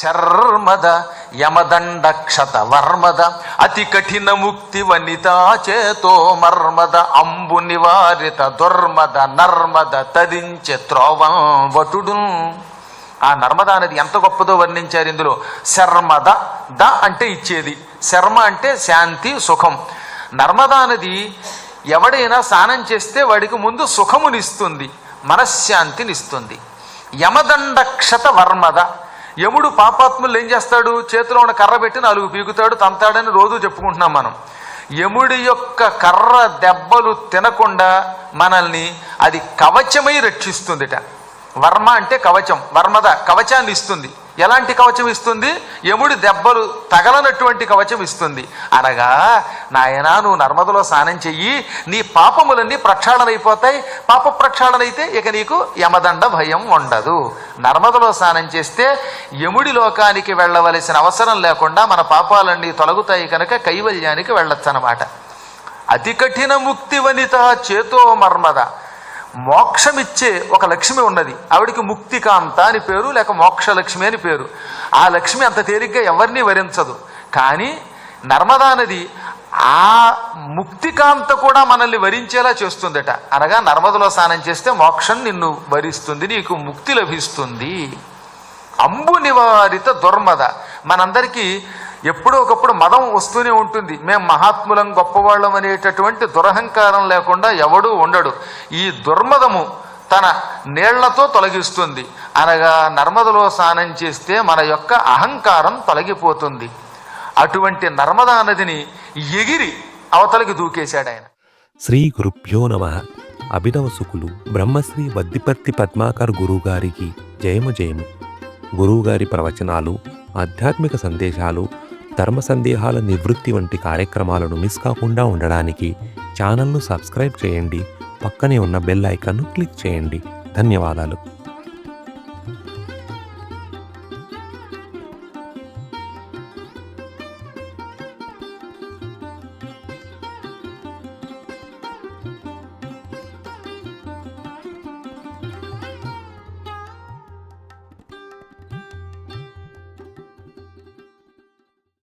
శర్మద యమదండ క్షత వర్మద అతి కఠిన ముక్తి వనితా చేతో మర్మద అంబు నివారిత దుర్మద నర్మద తదించే త్రోవం వటుడు. ఆ నర్మదా నది ఎంత గొప్పదో వర్ణించారు ఇందులో. శర్మద ద అంటే ఇచ్చేది. శర్మ అంటే శాంతి సుఖం. నర్మదా నది ఎవడైనా స్నానం చేస్తే వాడికి ముందు సుఖమునిస్తుంది మనశ్శాంతినిస్తుంది. యమదండ క్షత వర్మద యముడు పాపాత్ములు ఏం చేస్తాడు? చేతిలో ఉన్న కర్ర పెట్టి నాలుగు పీకుతాడు తంతాడని రోజు చెప్పుకుంటున్నాం మనం. యముడి యొక్క కర్ర దెబ్బలు తినకుండా మనల్ని అది కవచమై రక్షిస్తుందిట. వర్మ అంటే కవచం వర్మద కవచాన్ని ఇస్తుంది. ఎలాంటి కవచం ఇస్తుంది? యముడి దెబ్బలు తగలనటువంటి కవచం ఇస్తుంది. అనగా నాయనా నువ్వు నర్మదలో స్నానం చెయ్యి నీ పాపములన్నీ ప్రక్షాళన అయిపోతాయి పాప ప్రక్షాళన అయితే ఇక నీకు యమదండ భయం ఉండదు. నర్మదలో స్నానం చేస్తే యముడి లోకానికి వెళ్ళవలసిన అవసరం లేకుండా మన పాపాలన్నీ తొలగుతాయి కనుక కైవల్యానికి వెళ్ళొచ్చనమాట అతి కఠిన ముక్తి వనిత చేతో మర్మద. మోక్షమిచ్చే ఒక లక్ష్మి ఉన్నది. ఆవిడికి ముక్తికాంత అని పేరు లేక మోక్షలక్ష్మి అని పేరు. ఆ లక్ష్మి అంత తేలిగ్గా ఎవరిని వరించదు. కానీ నర్మదా నది ఆ ముక్తికాంత కూడా మనల్ని వరించేలా చేస్తుందట. అనగా నర్మదలో స్నానం చేస్తే మోక్షం నిన్ను వరిస్తుంది నీకు ముక్తి లభిస్తుంది. అంబు నివారిత దుర్మద. మనందరికీ ఎప్పుడో ఒకప్పుడు మదం వస్తూనే ఉంటుంది. మేం మహాత్ములం గొప్పవాళ్ళం అనేటటువంటి దురహంకారం లేకుండా ఎవడూ ఉండడు. ఈ దుర్మదము తన నీళ్ళతో తొలగిస్తుంది. అనగా నర్మదలో స్నానం చేస్తే మన యొక్క అహంకారం తొలగిపోతుంది. అటువంటి నర్మదా నదిని ఎగిరి అవతలికి దూకేశాడు ఆయన. శ్రీ గురుభ్యో నమ. అభినవ సుకులు బ్రహ్మశ్రీ వద్దిపర్తి పద్మాకర్ గురువుగారికి జయము జయము. గురువుగారి ప్రవచనాలు ఆధ్యాత్మిక సందేశాలు ధర్మ సందేహాల నివృత్తి వంటి కార్యక్రమాలను మిస్ కాకుండా ఉండడానికి ఛానల్ను సబ్స్క్రైబ్ చేయండి. పక్కనే ఉన్న బెల్ ఐకాన్ను క్లిక్ చేయండి. ధన్యవాదాలు.